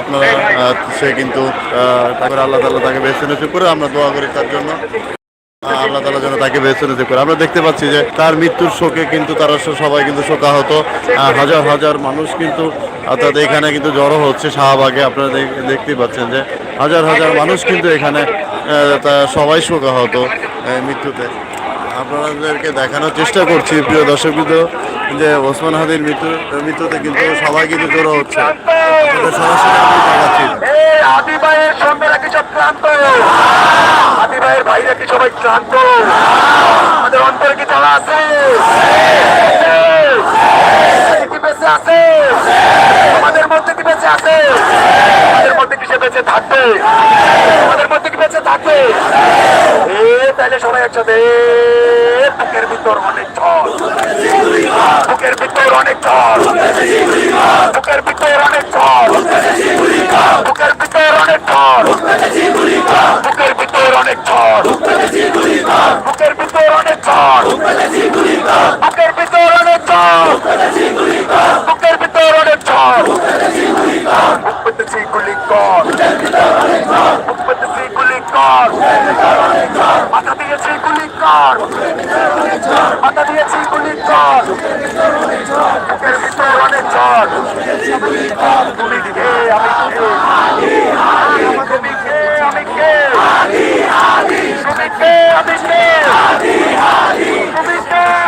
আপনারা সে কিন্তু তারপরে আল্লাহ তাআলা তাকে বেছে নসিব করে, আমরা দোয়া করি তার জন্য। আল্লাহ তাআলা যেন তাকে বেছে নসিব করে। আমরা দেখতে পাচ্ছি যে তার মৃত্যুর শোকে কিন্তু তারা সবাই কিন্তু শোকাহত। হাজার হাজার মানুষ কিন্তু, অর্থাৎ এখানে কিন্তু জড়ো হচ্ছে শাহবাগে। আপনারা দেখতেই পাচ্ছেন যে হাজার হাজার মানুষ কিন্তু এখানে সবাই শোকাহত মৃত্যুতে। আপনাদেরকে দেখানোর চেষ্টা করছি, প্রিয় দর্শক যে ওসমান হাদির মৃত্যু মৃত্যুতে কিন্তু সবাই কিন্তু জড়ো হচ্ছে। আপনাদের সরাসরি আমি দেখাচ্ছি। এই আদি ভাইয়ের সন্তানরা কি সব ক্লান্ত? আদি ভাইয়ের ভাইরা কি সবাই ক্লান্ত? আমাদের অন্তরে কি তারা আছে? আছে? আমাদের মধ্যে কি বেঁচে আছে? আমাদের মধ্যে কি সে বেঁচে থাকবে? আমাদের মধ্যে কি বেঁচে থাকবে? এ তাহলে সবাই একসাথে, বুকের ভিতর অনেক ঝড়। বুকের ভিতর অনেক ঝড়। বুকের ভিতর অনেক ঝড় বুকের ভিতর অনেক ঝড় বুকের ভিতর অনেক ঝড় বুকের ঝড় বুকের ভিতর অনেক ঝড় বুকের ভিতর অনেক ঝড় গুলি কর গুলি কর মাথা দিয়েছি গুলি কর মাথা দিয়েছি গুলি কর বুকের ভিতর অনেক ঝড় তুমি কে? আমি তুমি কে? আমি কে? তুমি কে? আমি কে?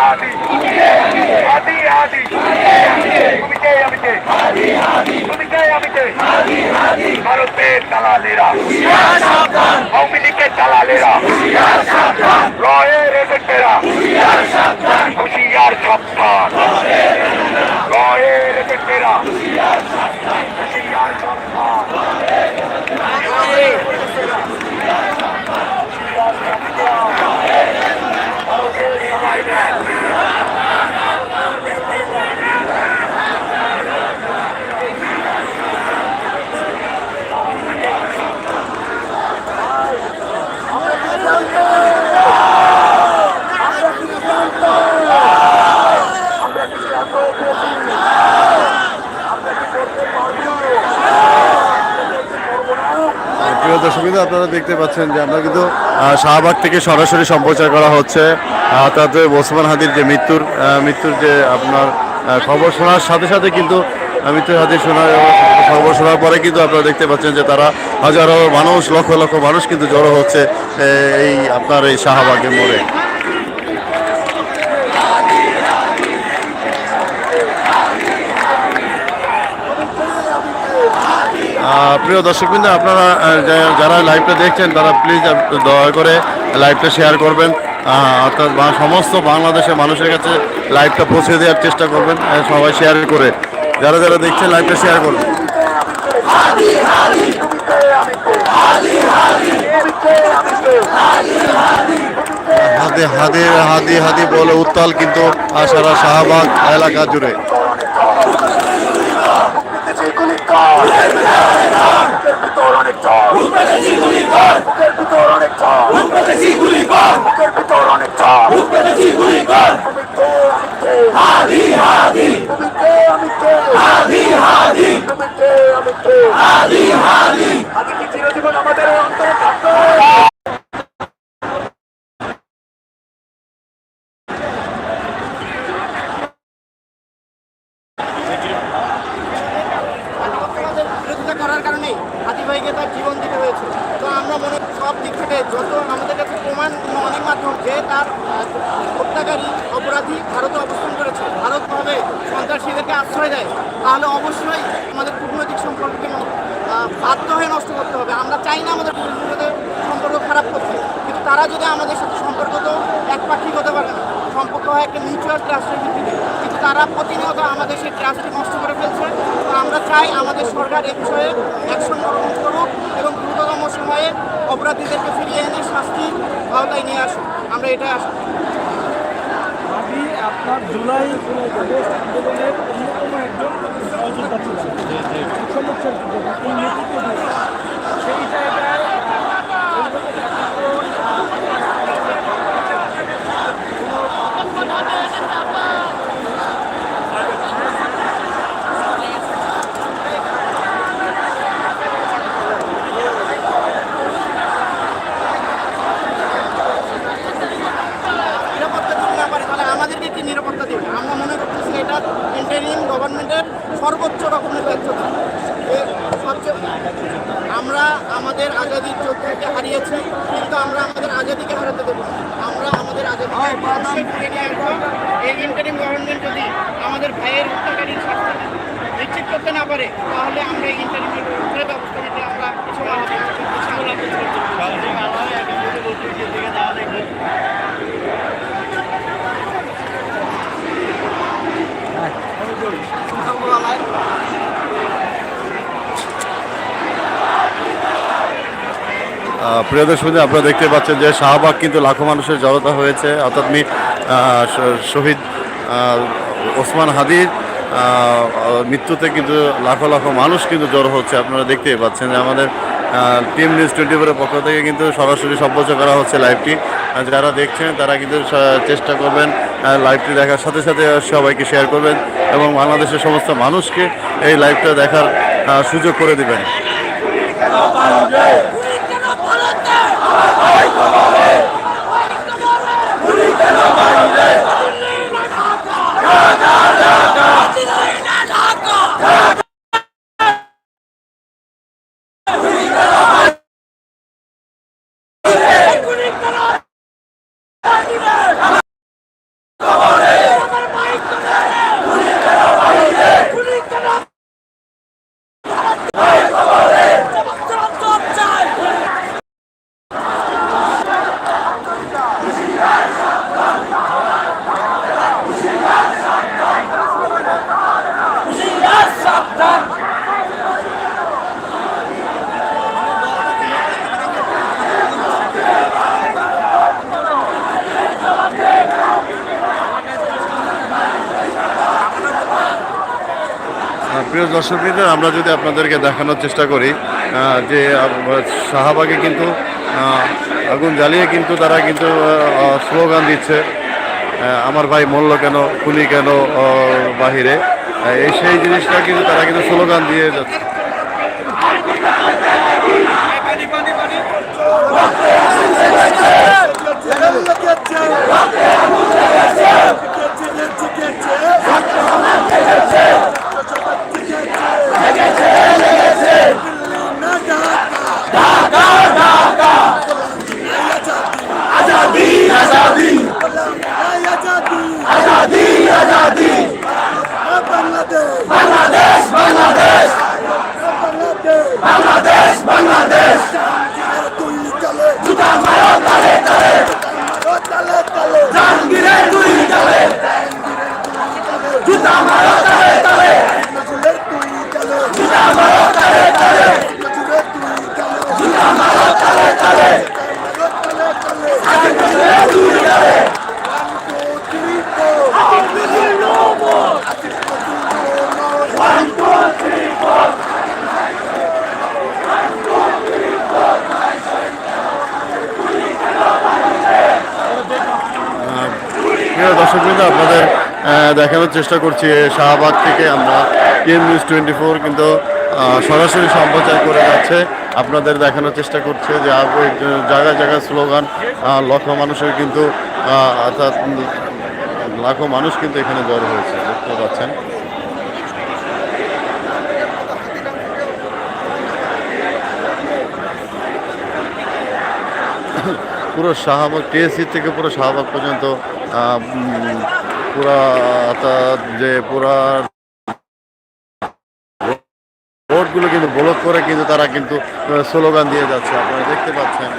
ஆதி ஆதி ஆதி குமிக்கே அமிக்கே குமிக்கே அமிக்கே ভারতে দালালেরা। আওয়ামী লীগের দালালেরা। রয়ের এজেন্টেরা। হুশিয়ার সাবধান আপনারা দেখতে পাচ্ছেন যে আমরা কিন্তু শাহবাগ থেকে সরাসরি সম্প্রচার করা হচ্ছে। তাতে ওসমান হাদির যে মৃত্যুর মৃত্যুর যে আপনার খবর শোনার সাথে সাথে কিন্তু মৃত্যুর হাদির শোনার খবর শোনার পরে কিন্তু আপনারা দেখতে পাচ্ছেন যে তারা হাজারো মানুষ, লক্ষ লক্ষ মানুষ কিন্তু জড়ো হচ্ছে এই আপনার এই শাহবাগের মোড়ে। প্রিয় দর্শকবৃন্দ, আপনারা যারা লাইভটা দেখছেন, তারা প্লিজ দয়া করে লাইভটা শেয়ার করবেন। অর্থাৎ সমস্ত বাংলাদেশের মানুষের কাছে লাইভটা পৌঁছে দেওয়ার চেষ্টা করবেন সবাই শেয়ার করে। যারা যারা দেখছেন লাইভটা শেয়ার করবেন হাতে হাতে হাদি হাদি বলে উত্তাল কিন্তু সারা শাহবাগ এলাকা জুড়ে। গুলি কর বুকের ভিতর অনেক ঝড় বুকের ভিতর অনেক ঝড় বুকের ভিতর অনেক ঝড় তুমি কে, আমি কে আমি কে? তুমি কে, আমি কে আদি কি চিরজীবন আমাদের এই অন্তরে থাকবে আমাদের বিরোধিতা করার কারণেই হাতি ভাইকে তার জীবন দিতে হয়েছে তো আমরা মনে করি সব দিক থেকে যত আমাদের কাছে প্রমাণ অনেক মাধ্যম যে তার হত্যাকারী অপরাধী ভারতে অবস্থান করেছে, ভারত ভাবে সন্ত্রাসীদেরকে আশ্রয় দেয়, তাহলে অবশ্যই আমাদের কূটনৈতিক সম্পর্ককে বাধ্য হয়ে নষ্ট করতে হবে। আমরা চাই না আমাদের সম্পর্ক খারাপ করতে, কিন্তু তারা যদি আমাদের সাথে সম্পর্ক তো একপাক্ষিক হতে পারে না, সম্পর্ক হয় একটা মিউচুয়াল ট্রাস্টের ভিত্তিতে, কিন্তু তারা প্রতিনিয়ত আমাদের সেই ট্রাস্টকে নষ্ট করে ফেলছে। আমরা চাই আমাদের সরকার এ বিষয়ে অ্যাকশন গ্রহণ করুক এবং দ্রুততম সময়ে অপরাধীদেরকে ফিরিয়ে এনে শাস্তি আওতায় নিয়ে আসুক। আমরা এটা আশা করি। আপনার জুলাই আগস্ট আন্দোলনের অন্যতম একজন সমস্যার নেতৃত্ব দিয়ে সেই জায়গায় নিরাপত্তা দিতে না পারে তাহলে আমাদেরকে কি নিরাপত্তা দেবে আমরা মনে করতেছি এটা ইন্টারিম গভর্নমেন্টের সর্বোচ্চ রকমের ব্যর্থতা। সবচেয়ে আমরা আমাদের আজাদির যোদ্ধাকে হারিয়েছি কিন্তু আমরা আমাদের আজাদিকে হারাতে দেবো আমরা আমাদের আজাদিকে নিয়ে আসব। এই ইন্টারিম গভর্নমেন্ট যদি আমাদের ভাইয়ের হত্যাকারীর শাস্তি নিশ্চিত করতে না পারে তাহলে আমরা এই ইন্টারিমের ব্যবস্থা নিতে আমরা কিছু না হবে আহ, প্রিয় দর্শক আপনারা দেখতে পাচ্ছেন যে শাহবাগ কিন্তু লাখো মানুষের জড়তা হয়েছে। অর্থাৎ মি শহীদ ওসমান হাদির মৃত্যুতে কিন্তু লাখো লাখো মানুষ কিন্তু জড়ো হচ্ছে। আপনারা দেখতেই পাচ্ছেন যে আমাদের টিম নিউজ টোয়েন্টি ফোরের পক্ষ থেকে কিন্তু সরাসরি সম্প্রচার করা হচ্ছে লাইভটি। যারা দেখছেন, তারা কিন্তু চেষ্টা করবেন লাইভটি দেখার সাথে সাথে সবাইকে শেয়ার করবেন এবং বাংলাদেশের সমস্ত মানুষকে এই লাইভটা দেখার সুযোগ করে দিবেন। প্রিয় দর্শকবৃন্দ আমরা যদি আপনাদেরকে দেখানোর চেষ্টা করি যে শাহবাগে কিন্তু আগুন জ্বালিয়ে কিন্তু তারা কিন্তু স্লোগান দিচ্ছে। আমার ভাই মরল কেন খুলি কেন বাহিরে। এই সেই জিনিসটা কিন্তু তারা কিন্তু স্লোগান দিয়ে যাচ্ছে। প্রিয় দর্শকবৃন্দ আপনাদের দেখানোর চেষ্টা করছি শাহবাগ থেকে আমরা টিএম নিউজ টোয়েন্টি ফোর কিন্তু সরাসরি সম্প্রচার করে যাচ্ছে। আপনাদের দেখানোর চেষ্টা করছে যে জায়গায় জায়গায় স্লোগান লক্ষ মানুষের কিন্তু অর্থাৎ লাখো মানুষ কিন্তু এখানে জড়ো হয়েছে, দেখতে পাচ্ছেন। পুরো শাহবাগ টিএসসি থেকে পুরো শাহবাগ পর্যন্ত পুরা অর্থাৎ যে পুরা রোডগুলো কিন্তু ব্লক করে কিন্তু তারা কিন্তু স্লোগান দিয়ে যাচ্ছে, আপনারা দেখতে পাচ্ছেন।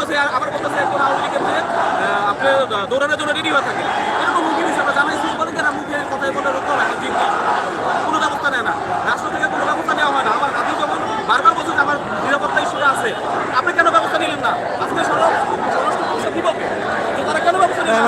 বলতেছে আবার বলতেছে একজন আওয়ামী লীগের যে আপনি দৌড়ানোর জন্য রেডি হয়ে থাকেন এরকম হুমকি দিচ্ছে আমরা করেন কেন মুখে কথায় বলে রক্ষা করা ঠিক না কোনো ব্যবস্থা নেয় না। রাষ্ট্র থেকে কোনো ব্যবস্থা নেওয়া হয় না। আমার আপনি যখন বারবার বলছেন আমার নিরাপত্তা ইস্যুটা আছে। আপনি কেন ব্যবস্থা নিলেন না? আজকে স্বরাষ্ট্র স্বরাষ্ট্র বিপক্ষে তারা কেন ব্যবস্থা নিলেন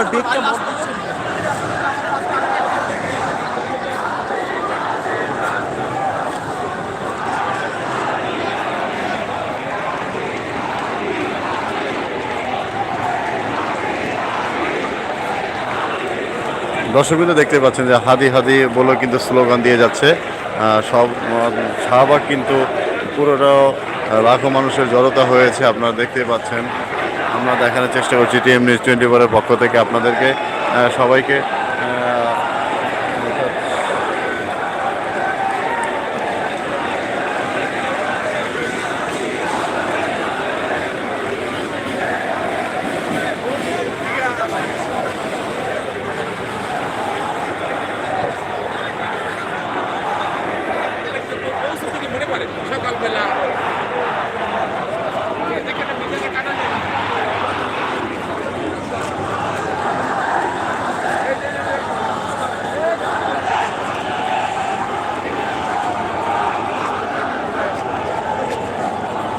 দর্শকবিন্দু দেখতে পাচ্ছেন যে হাদি হাদি বলে কিন্তু স্লোগান দিয়ে যাচ্ছে। সব শাহবাগ কিন্তু পুরোটা লাখো মানুষের জড়তা হয়েছে, আপনারা দেখতে পাচ্ছেন। আমরা দেখানোর চেষ্টা করছি টিএম নিউজ টোয়েন্টি ফোরের পক্ষ থেকে আপনাদেরকে। সবাইকে